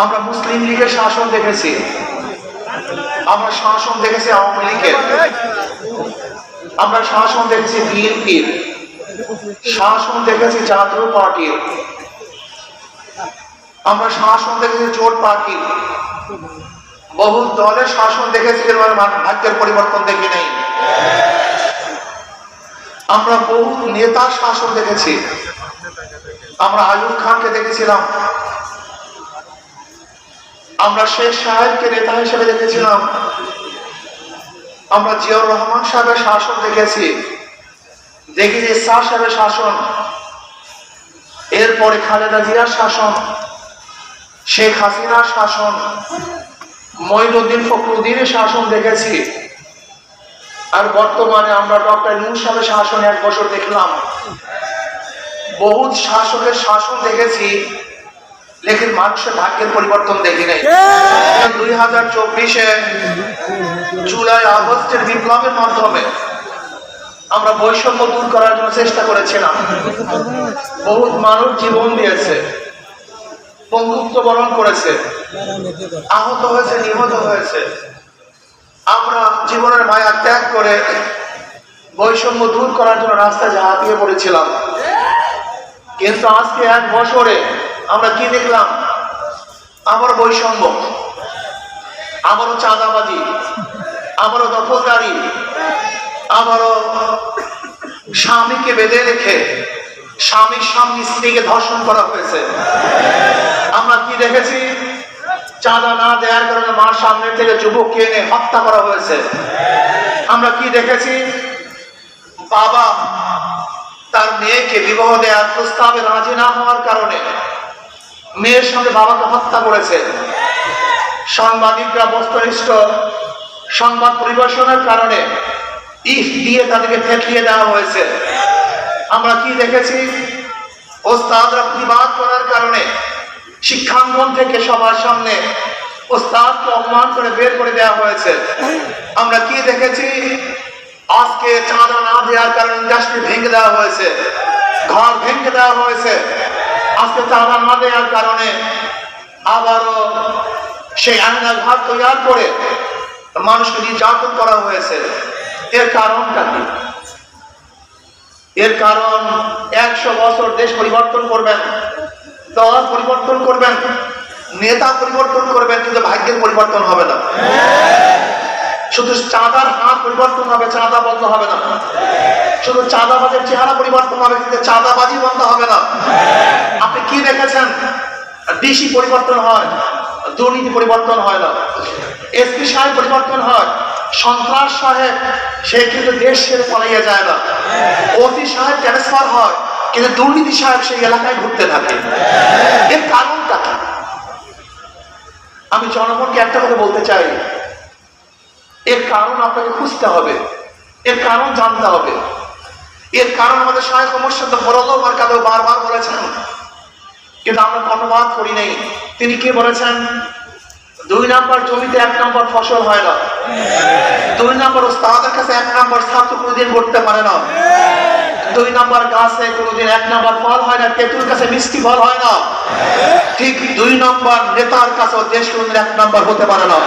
আমরা মুসলিম লীগের শাসন দেখেছি। আমরা শাসন দেখেছি আওয়ামী লীগের। আমরা শাসন দেখেছি বিএনপির। শাসন দেখেছি জাতীয় পার্টির। আমরা শাসন দেখেছি জোট পার্টির। বহু দলের শাসন দেখেছি ভাগ্যের পরিবর্তন দেখি নাই। আমরা বহু নেতার শাসন দেখেছি। আমরা আয়ুব খানকে দেখেছিলাম। আমরা শেখ সাহেবকে নেতা হিসেবে দেখেছিলাম। আমরা জিয়াউর রহমান সাহেবের শাসন দেখেছি। দেখেছি শাহ সাহেবের শাসন, এরপরে খালেদা জিয়ার শাসন, শেখ হাসিনার শাসন, মঈনুদ্দিন ফখরুদ্দিনের শাসন দেখেছি। আর বর্তমানে আমরা ডক্টর নূর সাহেবের শাসন এক বছর দেখলাম। বহুত শাসকের শাসন দেখেছি। লেকিন মানুষের ভাগ্যের পরিবর্তন দেখি নাই। দুই হাজার চব্বিশে জুলাই আগস্টের বিপ্লবের মাধ্যমে আমরা বৈষম্য দূর করার জন্য চেষ্টা করেছিলাম। বহুত মানুষ জীবন দিয়েছে বন্ধুত্ব বরণ করেছে আহত হয়েছে নিহত হয়েছে। আমরা জীবনের মায়া ত্যাগ করে বৈষম্য দূর করার জন্য রাস্তায় ঝাঁপিয়ে পড়েছিলাম। কিন্তু আজকে এক বছরে আমরা কি দেখলাম? আবারও বৈষম্য। আবারও চাঁদাবাজি। আবারও দখলদারি। আবারও স্বামীকে বেঁধে রেখে স্বামীর স্বামী স্ত্রীকে ধর্ষণ করা হয়েছে। আমরা কি দেখেছি? চাঁদা না দেওয়ার কারণে মার সামনে থেকে যুবককে এনে হত্যা করা হয়েছে। আমরা কি দেখেছি? বাবা তার মেয়েকে বিবাহ দেওয়ার প্রস্তাবে রাজি না হওয়ার কারণে মেয়ের সঙ্গে বাবাকে হত্যা করেছে। সাংবাদিকরা বস্তুনিষ্ঠ সংবাদ পরিবেশনের কারণে ইফ দিয়ে তাদেরকে ফেটলিয়ে দেওয়া হয়েছে। আমরা কি দেখেছি? ওস্তাদরা প্রতিবাদ করার কারণে শিক্ষাঙ্গন থেকে সবার সামনে ওস্তাদকে অপমান করে বের করে দেওয়া হয়েছে। আমরা কি দেখেছি? আজকে চাঁদা না দেওয়ার কারণে ইন্ডাস্ট্রি ভেঙে দেওয়া হয়েছে। ঘর ভেঙে দেওয়া হয়েছে। আজকে চাঁদা না দেওয়ার কারণে আবারও সেই আয়না ঘর তৈরি করে মানুষকে নির্যাতন করা হয়েছে। এর কারণটা কি? এর কারণ একশো বছর দেশ পরিবর্তন করবেন দল পরিবর্তন করবেন নেতা পরিবর্তন করবেন কিন্তু ভাগ্যের পরিবর্তন হবে না। শুধু চাঁদার হাত পরিবর্তন হবে চাঁদা বন্ধ হবে না। শুধু চাঁদাবাজের চেহারা পরিবর্তন হবে, কিন্তু চাঁদাবাজি বন্ধ হবে না। আপনি কি দেখেছেন? ডিসি পরিবর্তন হয়, দুর্নীতি পরিবর্তন হয় না। এসপি সাহেব পরিবর্তন হয়, সন্ত্রাস সাহেব, সে কিন্তু দেশ ছেড়ে পালিয়ে যায় না। অতি সাহেব ট্রান্সফার হয়, কিন্তু দুর্নীতি সাহেব সেই এলাকায় ঘুরতে থাকে। এর কারণটা কি? আমি জনগণকে একটা কথা বলতে চাই। এর কারণ আপনাকে খুঁজতে হবে। এর কারণ জানতে হবে। এর কারণ আমাদের সহায়ক মোর্শেদ বরদও মার্কাদেও বারবার বলেছেন। কিন্তু আমরা কর্ণপাত করি নাই। তিনি কি বলেছেন? দুই নাম্বার জমিতে এক নাম্বার ফসল হয় না। দুই নাম্বার ওস্তাদের কাছে এক নাম্বার ছাত্র কোনোদিন করতে পারে না। দুই নাম্বার গাছে কোনোদিন এক নাম্বার ফল হয় না। তেঁতুর কাছে মিষ্টি ফল হয় না। ঠিক দুই নাম্বার নেতার কাছে দেশ কোনোদিন এক নাম্বার হতে পারে না।